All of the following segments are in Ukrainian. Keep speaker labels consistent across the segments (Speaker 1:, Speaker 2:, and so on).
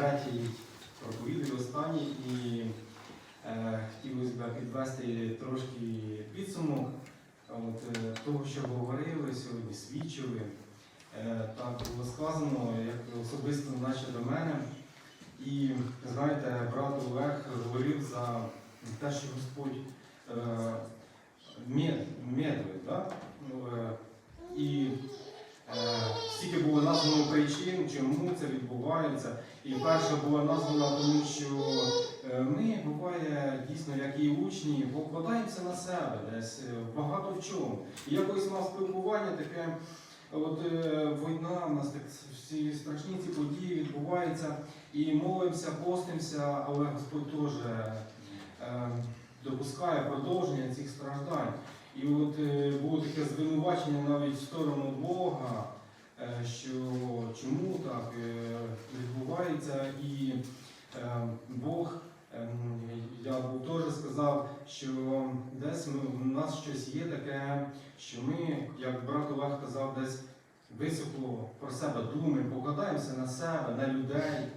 Speaker 1: третій проповідую останній і е, хотілося б підвести трошки підсумок от, е, того, що говорили сьогодні, свідчили. Е, так було сказано, як особисто наче до мене. І знаєте, брат Олег говорив за те, що Господь е, мед- медлить, да? Ну, е, і стільки було названо причин, чому це відбувається. І перша була названа, тому що е, ми буває дійсно, як і учні, покладаємося на себе десь е, багато в чому. І якось мав спілкування таке. От е, війна, у нас так всі страшні ці події відбуваються, і молимося, постимося, але Господь теж е, допускає продовження цих страждань. І от е, було таке звинувачення навіть в сторону Бога, е, що чому так е, відбувається, і Бог, я був теж сказав, що десь ми, в нас щось є таке, що ми, як брат Олег казав, десь високо про себе думаємо, покладаємося на себе, на людей.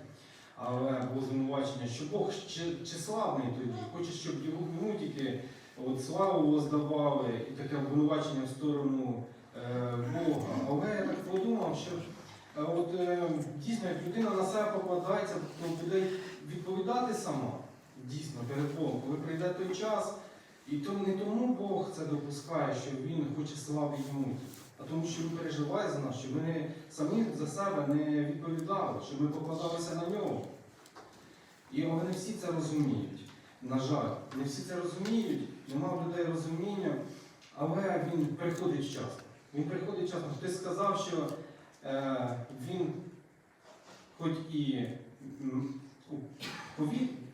Speaker 1: Але було звинувачення, що Бог чи, чи славний тоді, хоче, щоб йому тільки от, славу воздавали, і таке обвинувачення в сторону е, Бога. Але я так подумав, що е, от, е, дійсно, як людина на себе покладається, то буде відповідати сама, дійсно, перед Богом, коли прийде той час. І то не тому Бог це допускає, що Він хоче слави йому, а тому, що Він переживає за нас, щоб ми не самі за себе не відповідали, щоб ми покладалися на нього. І вони всі це розуміють. На жаль, не всі це розуміють, нема в людей розуміння, але він приходить вчасно. Він приходить вчасно. Хтось сказав, що е, він хоч і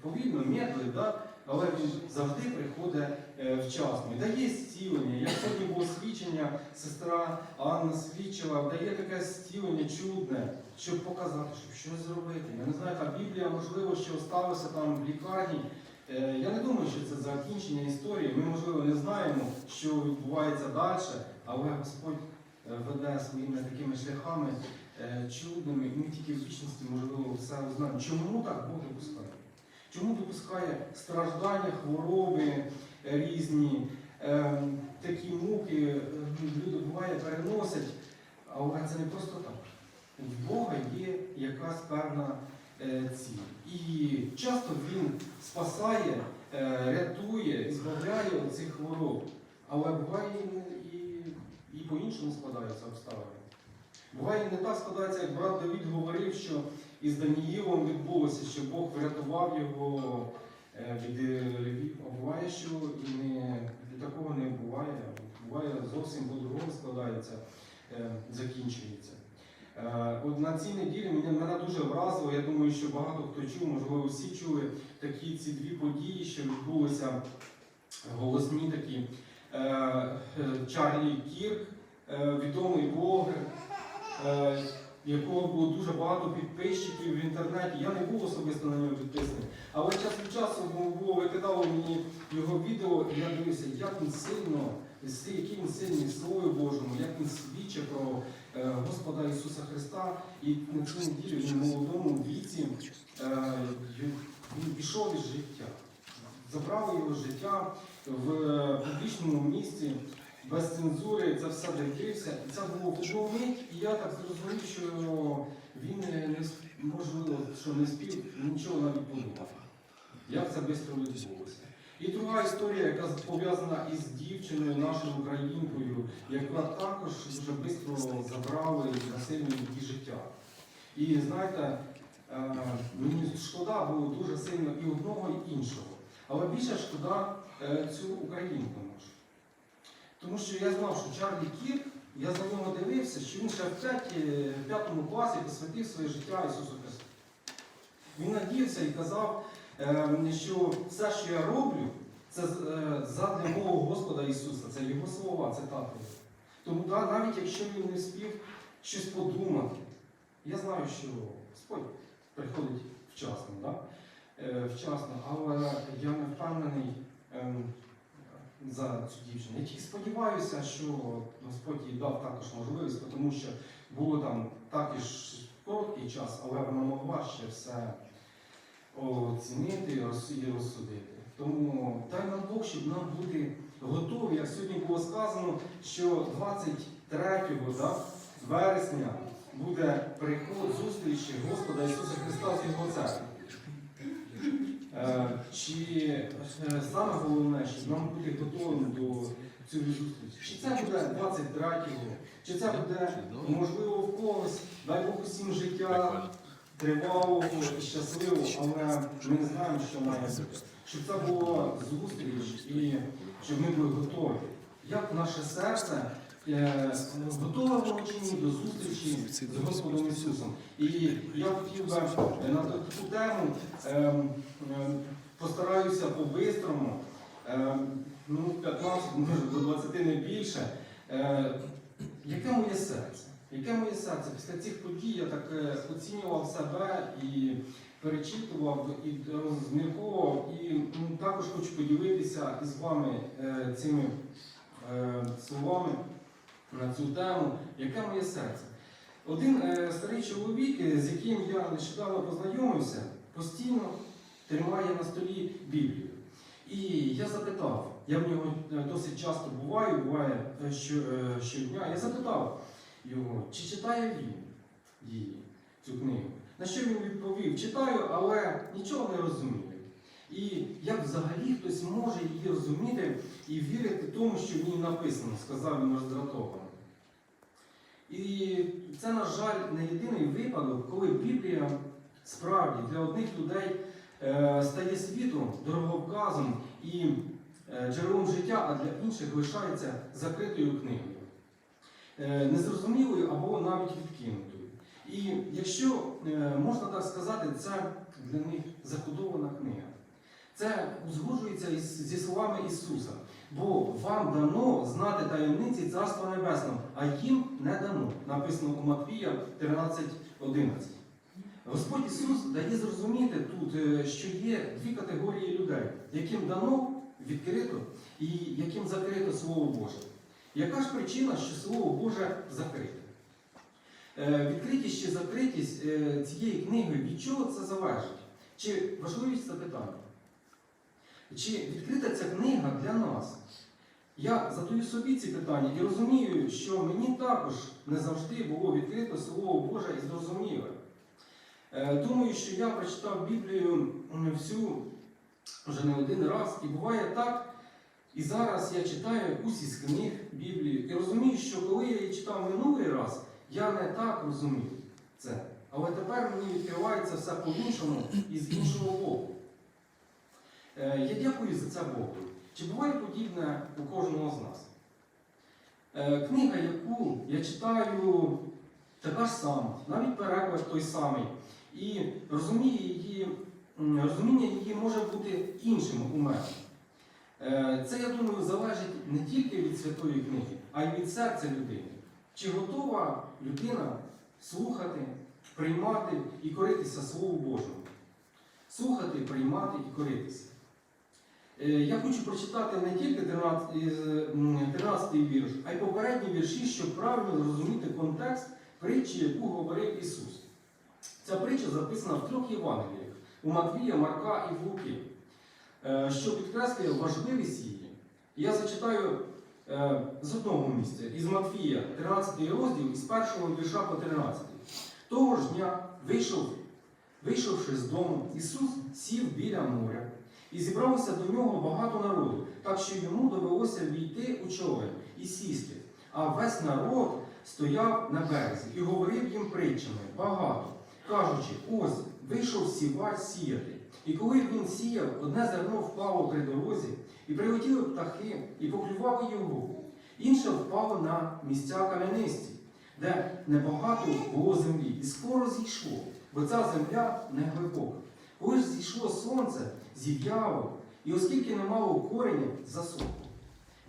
Speaker 1: повільно, медлить, да? але він завжди приходить е, вчасно. Дає зцілення. Як сьогодні було свідчення, сестра Анна свідчила, дає таке зцілення чудне, щоб показати, щоб щось зробити. Я не знаю, яка Біблія, можливо, що осталося там в лікарні. Е, Я не думаю, що це закінчення історії. Ми, можливо, не знаємо, що відбувається далі, але Господь е, веде своїми такими шляхами е, чудними, і ми тільки в вічності, можливо, все узнаємо. Чому так Бог допускає? Чому допускає страждання, хвороби різні, такі муки, люди буває переносять, але це не просто так. В Бога є якась певна е, ціль. І часто Він спасає, е, рятує, збавляє цих хвороб. Але буває і, і, по-іншому складаються обставини. Буває не так складається, як брат Давід говорив, що із Даніїлом відбулося, що Бог врятував його е, від львів. А буває, що і не, такого не буває. Буває зовсім по-другому складається, закінчується. Е, От на цій неділі мене, мене дуже вразило. Я думаю, що багато хто чув, можливо, всі чули такі ці дві події, що відбулися голосні такі. Е, е, Чарлі Кірк, відомий блогер, якого було дуже багато підписчиків в інтернеті. Я не був особисто на нього підписаний. Але час від часу було викидало мені його відео, і я дивився, як він сильно, який він сильний в Божому, як він свідчить про е, Господа Ісуса Христа. І на цю неділю він в молодому віці е, він пішов із життя. Забрали його життя в е, публічному місці, без цензури, це все дивився. І це було мить, і я так зрозумів, що він не можливо, що не спів нічого навіть подумав. Як це швидко відбулося. І друга історія, яка пов'язана із дівчиною, нашою українкою, яка також дуже швидко забрали насильно її життя. І знаєте, е, мені шкода було дуже сильно і одного, і іншого. Але більше шкода е, цю українку нашу. Тому що я знав, що Чарлі Кірк, я за нього дивився, що він ще в п'ятому класі посвятив своє життя Ісусу Христу. Він надіявся і казав, що все, що я роблю, це е, задля мого Господа Ісуса, це Його слова, це так. Тому навіть якщо він не спів щось подумати, я знаю, що Господь приходить вчасно, да? е, вчасно, але я не впевнений ем, за цю дівчину. Я тільки сподіваюся, що Господь їй дав також можливість, тому що було там також короткий час, але вона могла ще все оцінити і розсудити. Тому дай нам Бог, щоб нам бути готові, як сьогодні було сказано, що 23 да, вересня буде приход зустрічі Господа Ісуса Христа з Його церкви. Е, Чи е, саме головне, щоб нам бути готовими до цієї зустрічі? Чи це буде 23-го, чи це буде можливо в когось, дай Бог усім життя тривалого і щасливого, але ми не знаємо, що має бути. Щоб це була зустріч і щоб ми були готові. Як наше серце е, готове чи до зустрічі з Господом Ісусом? І я хотів би е, на таку тему ем, ем, постараюся по-бистрому, ем, ну, 15, може до 20 не більше. Е, Яке моє серце? Яке моє серце? Після цих подій я так е, оцінював себе і перечитував, і розмірковував. І також хочу поділитися із вами е, цими е, словами на цю тему. Яке моє серце? Один старий чоловік, з яким я нещодавно познайомився, постійно тримає на столі Біблію. І я запитав, я в нього досить часто буваю, буває що, щодня, я запитав його, чи читає він її, цю книгу. На що він відповів? Читаю, але нічого не розумію. І як взагалі хтось може її розуміти і вірити тому, що в ній написано, сказав він роздратовано. І це, на жаль, не єдиний випадок, коли Біблія справді для одних людей е, стає світом, дороговказом і е, джерелом життя, а для інших лишається закритою книгою, незрозумілою або навіть відкинутою. І якщо е, можна так сказати, це для них закодована книга. Це узгоджується зі словами Ісуса. Бо вам дано знати таємниці Царства Небесного, а їм не дано. Написано у Матвія 13.11. Господь Ісус дає зрозуміти тут, е, що є дві категорії людей, яким дано відкрито і яким закрито Слово Боже. Яка ж причина, що Слово Боже закрите? Е, Відкритість чи закритість е, цієї книги, від чого це залежить? Чи важливість це питання? Чи відкрита ця книга для нас? Я задаю собі ці питання і розумію, що мені також не завжди було відкрито Слово Боже і зрозуміле. Е, Думаю, що я прочитав Біблію всю вже не один раз, і буває так. І зараз я читаю якусь із книг що коли я її читав минулий раз, я не так розумів це. Але тепер мені відкривається все по-іншому і з іншого боку. Е, Я дякую за це Богу. Чи буває подібне у кожного з нас? Е, Книга, яку я читаю, така ж сама, навіть переклад той самий. І розуміє її, розуміння її може бути іншим у мене. Е, Це, я думаю, залежить не тільки від святої книги, а й від серця людини. Чи готова людина слухати, приймати і коритися Слову Божому? Слухати, приймати і коритися. Е, Я хочу прочитати не тільки 13, із, м, 13 вірш, а й попередні вірші, щоб правильно зрозуміти контекст притчі, яку говорив Ісус. Ця притча записана в трьох Євангеліях у Матвія, Марка і в Луки, е, що підкреслює важливість її. Я зачитаю е, з одного місця, із Матвія, 13 розділ, із першого вірша по 13. Того ж дня вийшов, вийшовши з дому, Ісус сів біля моря, і зібралося до нього багато народу, так що йому довелося війти у човен і сісти. А весь народ стояв на березі і говорив їм притчами багато, кажучи, ось вийшов сівач сіяти. І коли він сіяв, одне зерно впало при дорозі, і прилетіли птахи, і поклювали його. Інше впало на місця кам'янисті, де небагато було землі, і скоро зійшло, бо ця земля не глибока. Коли ж зійшло сонце, зів'яло, і оскільки не мало кореня, засохло.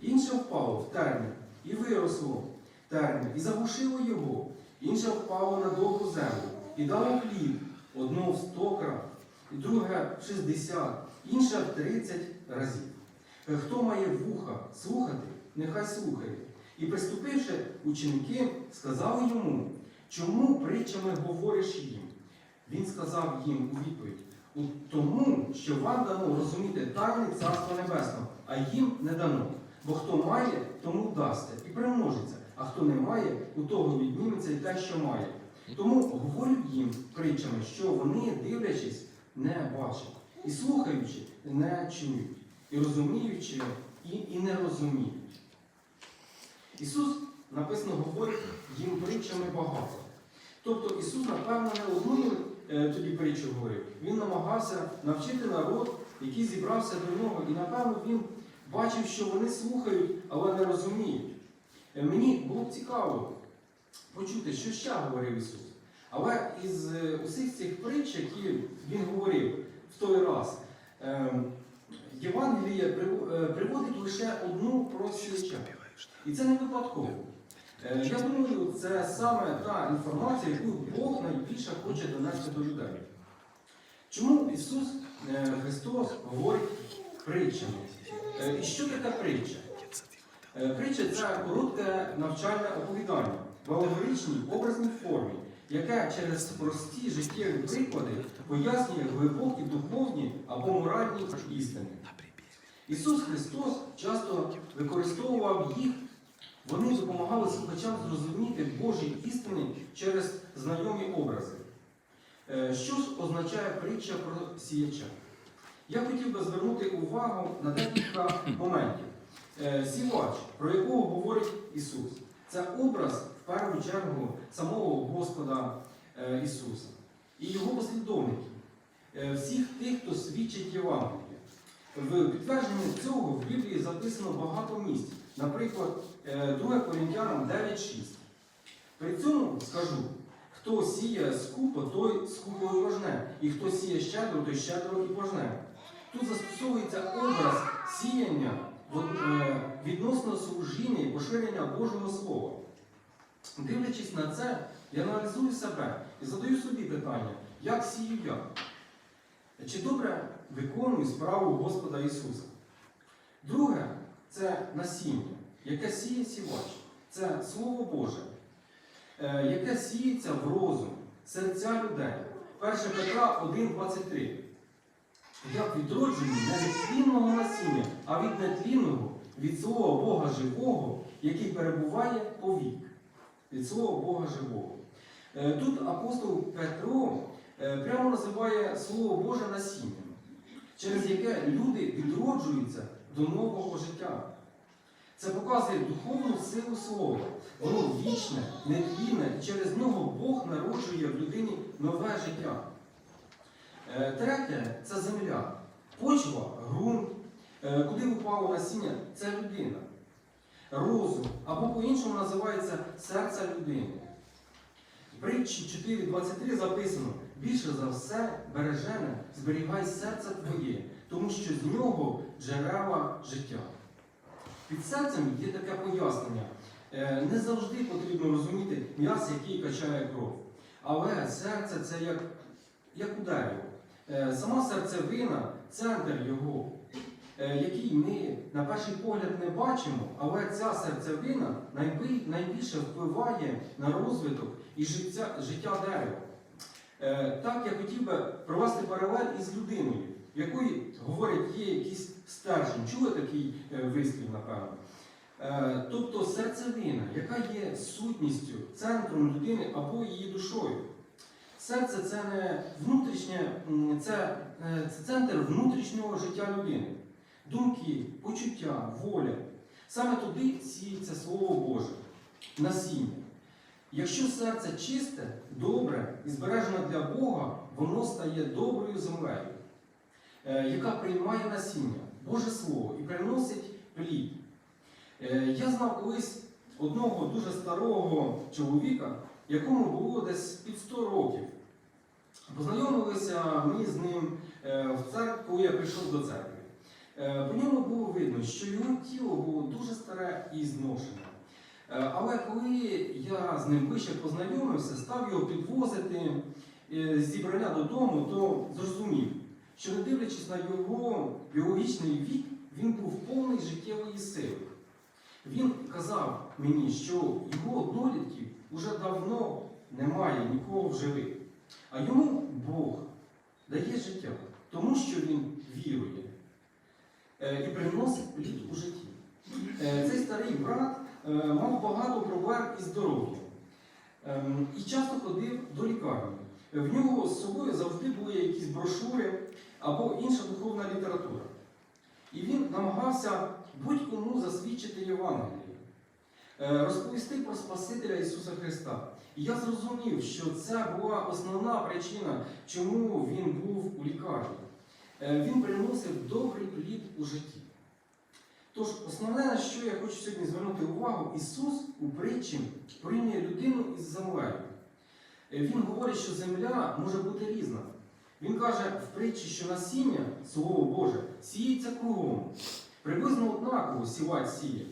Speaker 1: Інше впало в термін, і виросло термін, і заглушило його. Інше впало на довгу землю, і дало плід, одно в сто крат, і друге в шістдесят, інше в тридцять разів. Е, Хто має вуха слухати, нехай слухає. І приступивши, ученики сказали йому, чому притчами говориш їм? Він сказав їм у відповідь: тому, що вам дано розуміти тайни Царства Небесного, а їм не дано. Бо хто має, тому дасться і примножиться, а хто не має, у того відніметься і те, що має. Тому говорю їм притчами, що вони, дивлячись, не бачать, і слухаючи, не чують, і розуміючи, і, і не розуміють. Ісус, написано, говорить їм притчами багато. Тобто Ісус, напевно, не одну е, тоді притчу говорив. Він намагався навчити народ, який зібрався до нього, і напевно він бачив, що вони слухають, але не розуміють. Е, Мені було б цікаво почути, що ще говорив Ісус. Але із е, усіх цих притч, які він говорив в той раз, е, Євангеліє е, приводить лише одну про. І це не випадково. Е, Я думаю, це саме та інформація, яку Бог найбільше хоче донести до людей. Чому Ісус е, Христос говорить притчами? І що таке притча? Притча це коротке навчальне оповідання в алегоричній образній формі, яке через прості життєві приклади пояснює глибокі духовні або моральні істини. Ісус Христос часто використовував їх, вони допомагали слухачам зрозуміти Божі істини через знайомі образи. Е, Що ж означає притча про сіяча? Я хотів би звернути увагу на декілька моментів. Е, Сівач, про якого говорить Ісус, це образ в першу чергу самого Господа е, Ісуса і Його послідовників, е, всіх тих, хто свідчить Євангеліє. В підтвердженні цього в Біблії записано багато місць, наприклад, е, 2 Корінтянам 9.6. При цьому скажу, хто сіє скупо, той скупо і пожне, і хто сіє щедро, той щедро і пожне. Тут застосовується образ сіяння е, відносно служіння і поширення Божого Слова. Дивлячись на це, я аналізую себе і задаю собі питання, як сію я? Чи добре виконую справу Господа Ісуса? Друге це насіння, яке сіє сівач. Це Слово Боже, е, яке сіється в розум, серця людей. 1 Петра 1,23. Як відроджені не від тлінного насіння, а від нетлінного, від Слова Бога живого, який перебуває повік. Від Слова Бога живого. Е, Тут апостол Петро е, прямо називає Слово Боже насінням, через яке люди відроджуються до нового життя. Це показує духовну силу слова. Воно вічне, нетлінне, і через нього Бог народжує в людині нове життя. Е, Третє це земля, почва, ґрунт, куди упало насіння це людина. Розум, або по-іншому називається серце людини. Притчі 4.23 записано: більше за все бережене, зберігай серце твоє, тому що з нього джерела життя. Під серцем є таке пояснення. Е, Не завжди потрібно розуміти м'яс, який качає кров. Але серце це як, як у. Е, Сама серцевина центр його, який ми на перший погляд не бачимо, але ця серцевина найбільше впливає на розвиток і життя, життя дерева. Е, Так я хотів би провести паралель із людиною, в якої, говорять, є якийсь стержень. Чули такий е, вислів, напевно? Е, Тобто серцевина, яка є сутністю, центром людини або її душою. Серце це не внутрішнє, це, е, це центр внутрішнього життя людини. Думки, почуття, воля. Саме туди сіється Слово Боже, насіння. Якщо серце чисте, добре і збережене для Бога, воно стає доброю землею, е, яка приймає насіння, Боже Слово і приносить плід. Е, Я знав колись одного дуже старого чоловіка, якому було десь під 100 років. Познайомилися ми з ним е, в церкві, коли я прийшов до церкви. Е, По ньому було видно, що його тіло було дуже старе і зношене. Е, Але коли я з ним ближче познайомився, став його підвозити е, зібрання додому, то зрозумів, що не дивлячись на його біологічний вік, він був повний життєвої сили. Він казав мені, що його однолітків уже давно немає нікого в живих. А йому Бог дає життя, тому що він вірує е, і приносить плід у житті. Е, Цей старий брат е, мав багато проблем із здоров'ям ем, і часто ходив до лікарні. В нього з собою завжди були якісь брошури або інша духовна література. І він намагався будь-кому засвідчити Євангеліє, е, розповісти про Спасителя Ісуса Христа. І я зрозумів, що це була основна причина, чому він був у лікарні. Е, Він приносив добрий плід у житті. Тож, основне, на що я хочу сьогодні звернути увагу, Ісус у притчі порівнює людину із землею. Він говорить, що земля може бути різна. Він каже в притчі, що насіння, Слово Боже, сіється кругом. Приблизно однаково сівать сіє.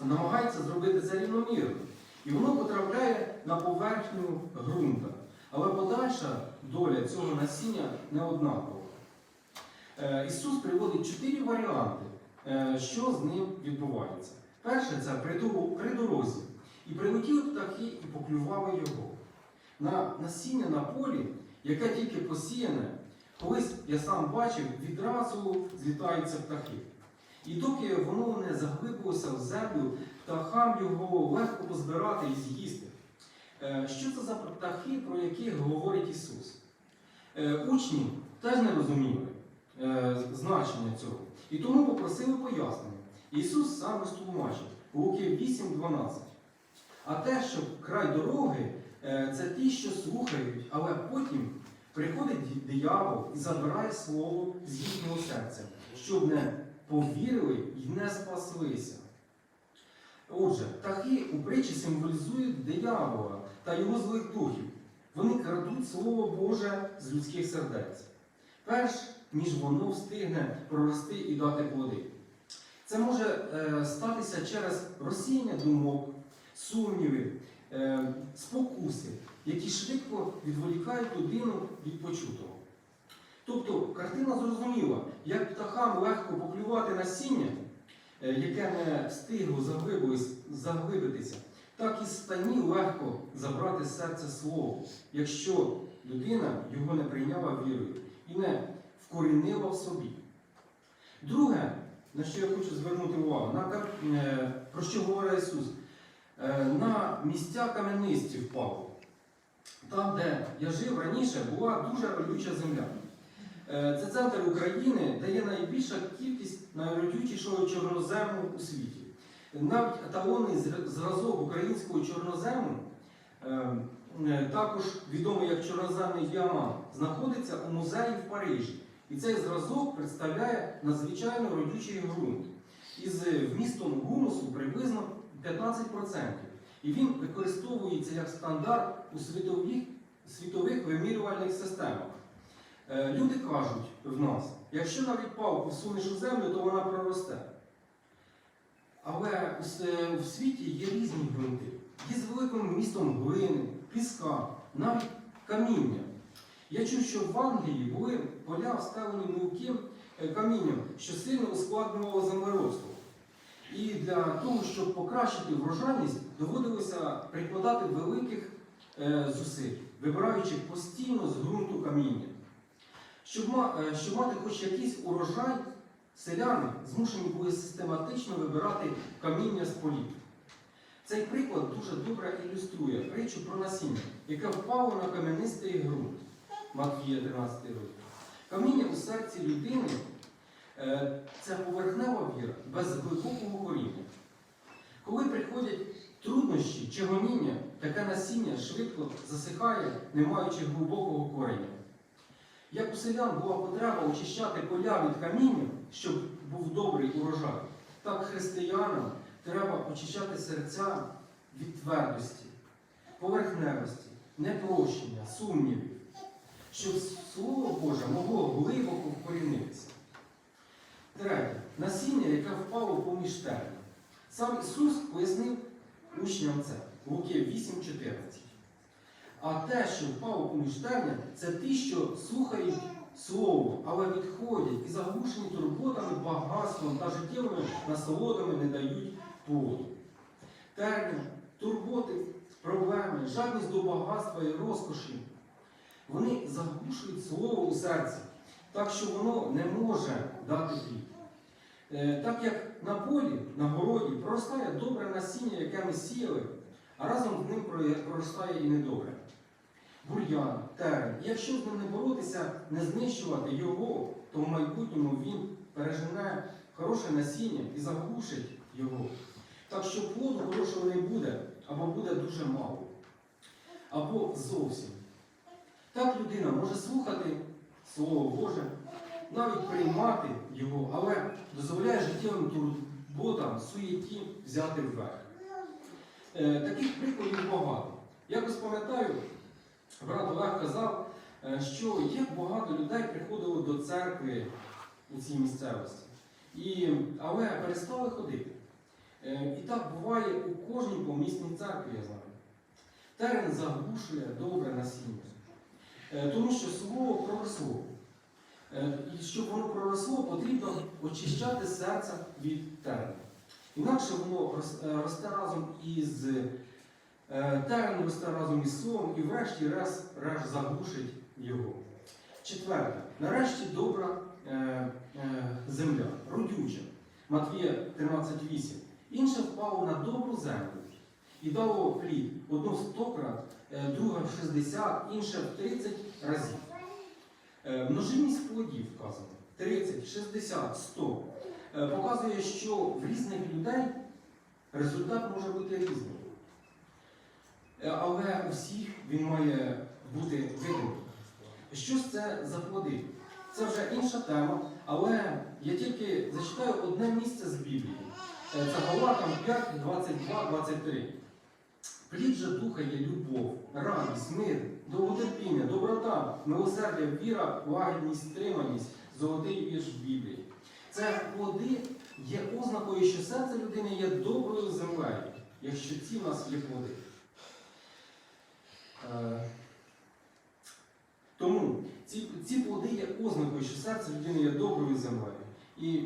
Speaker 1: Намагається зробити це рівномірно. І воно потрапляє на поверхню ґрунта. Але подальша доля цього насіння не однакова. Е, Ісус приводить чотири варіанти, е, що з ним відбувається. Перше це при дорозі. І прилетіли птахи і поклювали його. На насіння на полі, яке тільки посіяне, колись я сам бачив, відразу злітаються птахи. І доки воно не заглибилося в землю, птахам його легко позбирати і з'їсти. Е, Що це за птахи, про яких говорить Ісус? Учні теж не розуміли е, значення цього. І тому попросили пояснення. Ісус сам розтлумачив Луки 8.12. А те, що край дороги, е, це ті, що слухають, але потім приходить диявол і забирає слово з їхнього серця, щоб не повірили і не спаслися. Отже, птахи у притчі символізують диявола та його злих духів. Вони крадуть Слово Боже з людських сердець, перш ніж воно встигне прорости і дати плоди. Це може е, статися через розсіяння думок, сумніви, е, спокуси, які швидко відволікають людину від почутого. Тобто картина зрозуміла, як птахам легко поклювати насіння, е, яке не встигло заглибитися, так і стані легко забрати з серця слово, якщо людина його не прийняла вірою і не вкорінила в собі. Друге, на що я хочу звернути увагу, на, е, про що говорить Ісус, Е, на місця кам'янисті впав. Там, де я жив раніше, була дуже родюча земля. Е, Це центр України, де є найбільша кількість найродючішого чорнозему у світі. Навіть еталонний зр- зразок українського чорнозему, також відомий як чорноземний діамант, знаходиться у музеї в Парижі. І цей зразок представляє надзвичайно родючий ґрунт із вмістом гумусу приблизно 15%. І він використовується як стандарт у світових, світових вимірювальних системах. Е, Люди кажуть в нас, якщо навіть палку всунеш у землю, то вона проросте. Але у в світі є різні ґрунти. Є з великим вмістом глини, піска, навіть каміння. Я чув, що в Англії були поля вставлені мілким е, камінням, що сильно ускладнювало землеробство. І для того, щоб покращити врожайність, доводилося прикладати великих е, зусиль, вибираючи постійно з ґрунту каміння. Е, щоб мати хоч якийсь урожай, селяни змушені були систематично вибирати каміння з полів. Цей приклад дуже добре ілюструє притчу про насіння, яке впало на кам'янистий ґрунт. Матвія 13 розділ. Каміння у серці людини е, це поверхнева віра без глибокого коріння. Коли приходять труднощі чи гоніння, таке насіння швидко засихає, не маючи глибокого кореня. Як у селян була потреба очищати поля від каміння, щоб був добрий урожай, так християнам треба очищати серця від твердості, поверхневості, непрощення, сумнівів, щоб Слово Боже могло глибоко вкорінитися. Третє. Насіння, яке впало поміж терни. Сам Ісус пояснив учням це. Луки 8.14. А те, що впало поміж терня, це ті, що слухають Слово, але відходять і заглушені турботами, багатством та життєвими насолодами не дають плоду. Терня, турботи проблеми, жадність до багатства і розкоші, вони заглушують слово у серці, так що воно не може дати плід. Е, Так як на полі, на городі проростає добре насіння, яке ми сіяли, а разом з ним проростає і недобре. Бур'ян, терен. Якщо з ним не боротися, не знищувати його, то в майбутньому він пережене хороше насіння і заглушить його. Так що плоду хорошого не буде, або буде дуже мало, або зовсім. Так людина може слухати Слово Боже, навіть приймати його, але дозволяє життєвим турботам, суєті взяти вверх. Е, таких прикладів багато. Якось пам'ятаю, брат Олег казав, е, що як багато людей приходило до церкви у цій місцевості, і, але перестали ходити. Е, І так буває у кожній помісній церкві, я знаю. Терен заглушує добре насіння. Е, Тому що слово проросло. Е, І щоб воно проросло, потрібно очищати серце від терену. Інакше воно е, росте разом із терен росте разом із словом і врешті-решт решт заглушить його. Четверте. Нарешті добра е, е, земля, родюча. Матвія 13.8. Інше впало на добру землю і дало плід. Одну в 100 крат, е, друге в 60, інше в 30 разів. Е, Множинність плодів вказано 30, 60, 100. Е, Показує, що в різних людей результат може бути різним. Е, Але у всіх він має бути видимий. Що ж це за плоди? Це вже інша тема, але я тільки зачитаю одне місце з Біблії. Це Галатам 5, 22, 23. Плід же духа є любов, радість, мир, довготерпіння, доброта, милосердя, віра, лагідність, стриманість, золотий вірш в Біблії. Це плоди є ознакою, що серце людини є доброю землею, якщо ці в нас є плоди. Е, Тому ці, ці плоди є ознакою, що серце людини є доброю землею, і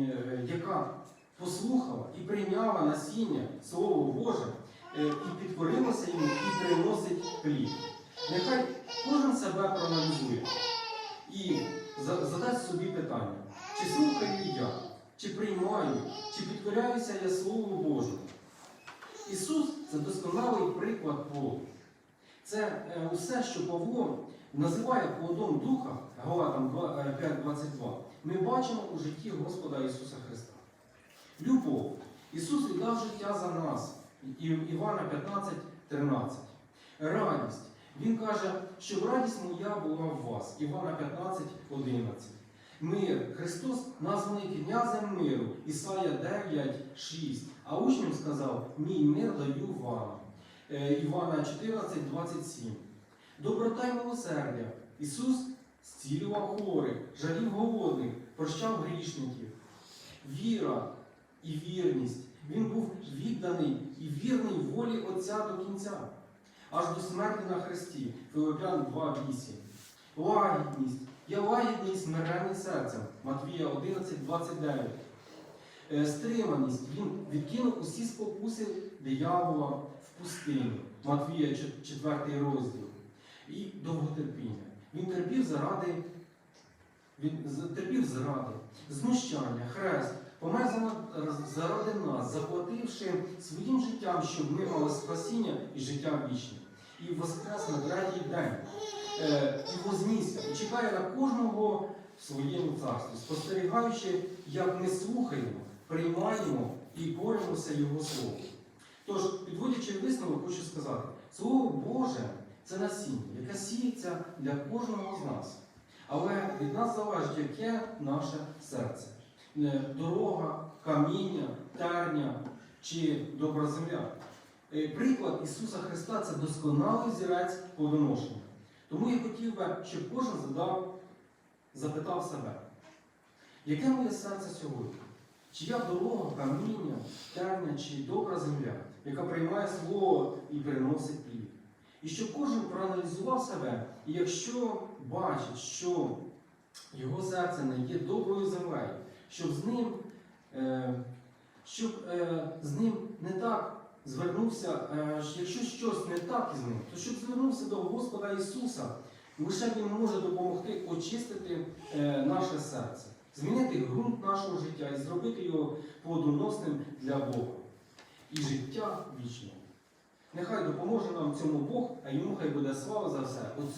Speaker 1: е, яка послухала і прийняла насіння Слово Боже і підкорилася йому, і приносить плід. Нехай кожен себе проаналізує і задасть собі питання, чи слухаю я, чи приймаю, чи підкоряюся я Слову Божому. Ісус це досконалий приклад плоду. Це е, усе, що Павло називає плодом Духа, Галатам 5.22, ми бачимо у житті Господа Ісуса Христа. Любов. Ісус віддав життя за нас. Івана 15.13. Радість. Він каже, щоб радість моя була в вас. Івана 15.11. Мир. Христос названий князем миру. Ісая 9.6. А учням сказав, мій мир даю вам. Е, Івана 14.27. Доброта й милосердя. Ісус зцілював хворих, жалів голодних, прощав грішників. Віра і вірність. Він був відданий і вірний волі Отця до кінця, аж до смерті на Христі. Филиппян 2.8. Лагідність. Я лагідний і серцем. Матвія 11.29. Е, Стриманість. Він відкинув усі спокуси диявола в пустині. Матвія 4 розділ. І довготерпіння. Він терпів заради, він терпів заради, знущання, хрест, помер заради нас, заплативши своїм життям, щоб ми мали спасіння і життя вічне. І воскрес на третій день. Е, і вознісся, і чекає на кожного в своєму царстві, спостерігаючи, як ми слухаємо, приймаємо і боремося Його Словом. Тож, підводячи висновок, хочу сказати, Слово Боже це насіння, яке сіється для кожного з нас. Але від нас залежить, яке наше серце. Е, Дорога, каміння, терня чи добра земля. Е, Приклад Ісуса Христа це досконалий зірець плодоношення. Тому я хотів би, щоб кожен задав, запитав себе, яке моє серце сьогодні? Чия дорога, каміння, терня чи добра земля, яка приймає слово і приносить плід? І щоб кожен проаналізував себе, і якщо бачить, що його серце не є доброю землею, щоб з ним, е, щоб, е, з ним не так звернувся, е, якщо щось не так із ним, то щоб звернувся до Господа Ісуса, лише Він може допомогти очистити наше серце, змінити ґрунт нашого життя і зробити його плодоносним для Бога. І життя вічне. Нехай допоможе нам цьому Бог, а йому хай буде слава за все.